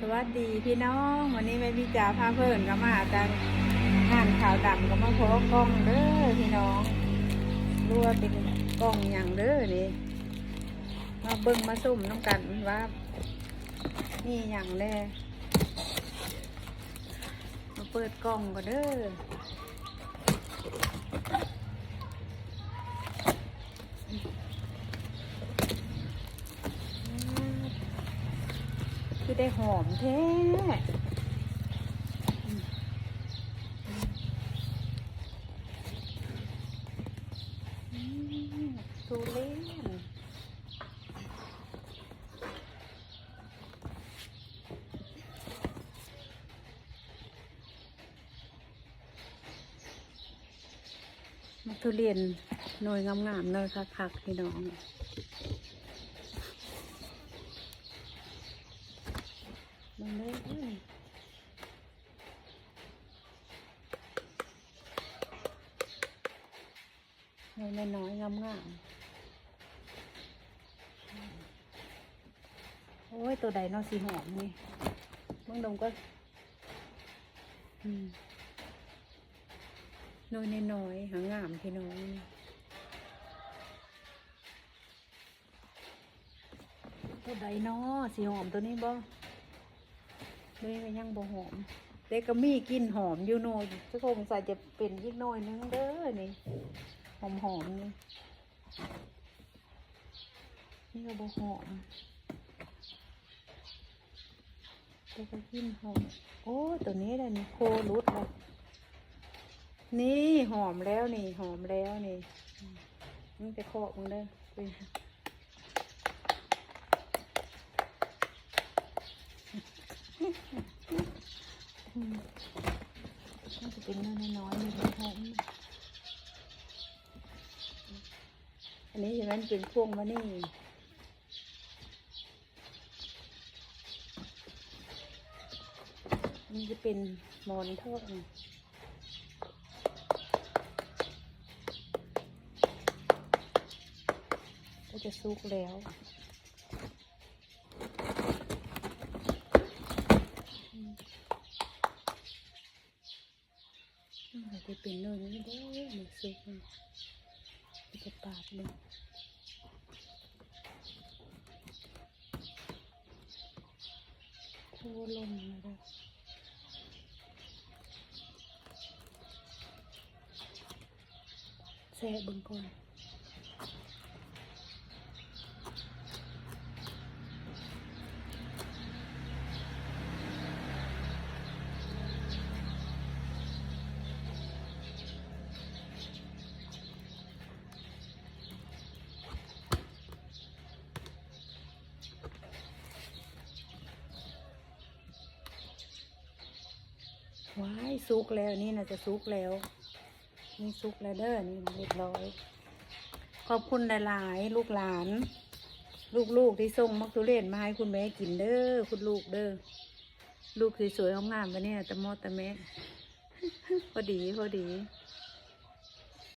สวัสดีพี่น้องวันนี้แม่พี่จ๋าพาเพื่อนก็มากันงานข่าวดำก็มาพบกล้องเด้อพี่น้องรู้ว่าเป็นกล้องอย่างเด้อนี่มาเบิ่งมาซุ่มน้ำกันว่านี่อย่างแน่มาเปิดกล้องก็เด้อ คือได้หอมแท้อืมทุเรียนมาทุเรียนหน่วยงามๆหน่อยคักพี่น้อง มันเลยเอ้ยหน่วยน้อยๆงามโอ้ย ตัวใดนอสีหอมนี่เบิ่งดมก็อืมน้อยน้อยหางามพี่น้องตัวใดนาะสีหอมตัวนี้บ่ เลยก็ยังบ่หอมเด็กก็มีกลินหอมอยู่โนอยจะคงใส่จะเป็นยิ่งน้อยนึงเด้อนี่หอมหอมนี่นี่ก็บ่หอมแต่ก็กลินหอมโอ้ตัวนี้แหละนี่โครุดเลยนี่หอมแล้วนี่หอมแล้วนี่มนี่ไปเคมึงเด้อไปม จะเป็นน้อน้อยๆมีหอมอันนี้เห็นไหมเป็นพวงมานี่นี่จะเป็นมอนทองก็จะซุกแล้ว อาจจะ เป็นเนื้อนี้ได้หนึ่งซุปมันจะปาดเลยทั่วลมเลยแซ่เบึงก่อน ว้ายซุกแล้วนี่น่าจะซุกแล้วนี่ซุกแล้วเด้อนี่เรียบร้อย ขอบคุณหลายๆ ลูกหลาน ลูกๆที่ส่งมักทุเรียนมาให้คุณแม่กินเด้อคุณลูกเด้อลูกสวยๆงามๆไปเนี่ยตะมอตะแม่พอดีพอดี